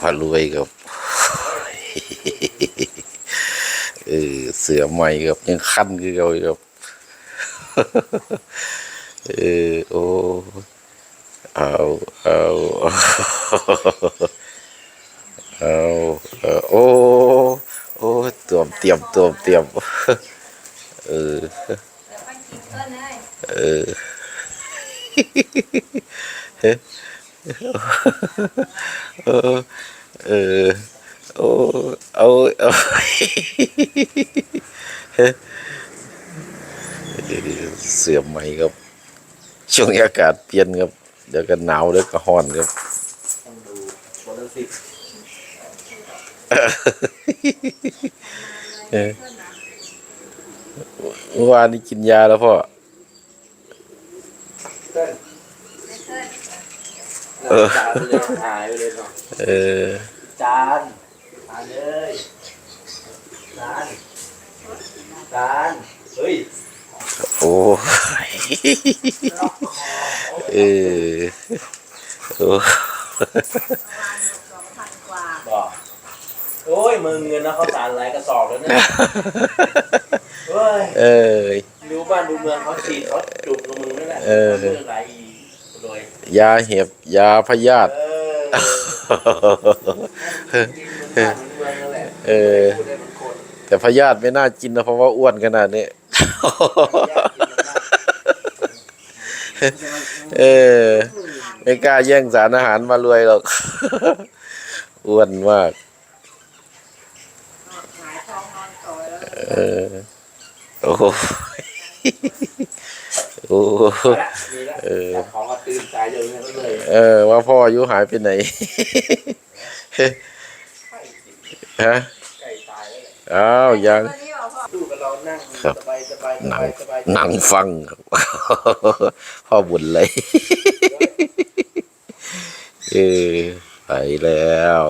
พารวยครับเออเสือใหม่ครับยังคันคือเขาครับเออโอ้เอาเอาเอาเอาโอ้โอ้ตวมเตรียมตวเตรียมเออเดี๋ยวไปกินเอิ้นเลยเออ เออ เออ โอ้เอาเอาเสื่อมใหม่ครับ ช่วงอากาศเปลี่ยนครับ เดี๋ยวก็หนาวเดี๋ยวก็ร้อนครับเมื่อวานนี้กินยาแล้วพ่อ เต้นเอิ้นจานเลยหายไปเลยเนาะเออ จานทานเลยจานจานเฮ้ยโอ้ยเออโอ้สองพันกว่าบอกโอ้ยมึงเงินนะเขาสารหลายกระสอบแล้วเนี่ยเฮ้ยเออดูบ้านดูเมืองเขาฉีดเขาจุกกับมึงนั่นแหละเออเรื่องอะไรอีกโด ยยาเห็บยาพยาธิเออกินเหมือนบ้านเหมือนเมืองนั่นแหละเออพูดได้เหมือนคนแต่พยาธิไม่น่ากินนะเพราะว่าอ้วนขนาดนี้เออ ไม่กล้าแย่งสารอาหารมารวยหรอก อ้วนมากหายทองนอนต่อยแล้วเออโอ้โหโอ้โหเอาละมีละเอายเดียวเนี่ยก็เลยเออ ว่าพ่ออายุหายไปไหน ฮะไก่ตายแล้วแหละอ้าวยังวันนี้บอกพ่อดูกับเรานั่งครับ สบายสบายสหนับางยสบายหนังฟังครับ พ่อบุญเลย เออไปแล้ว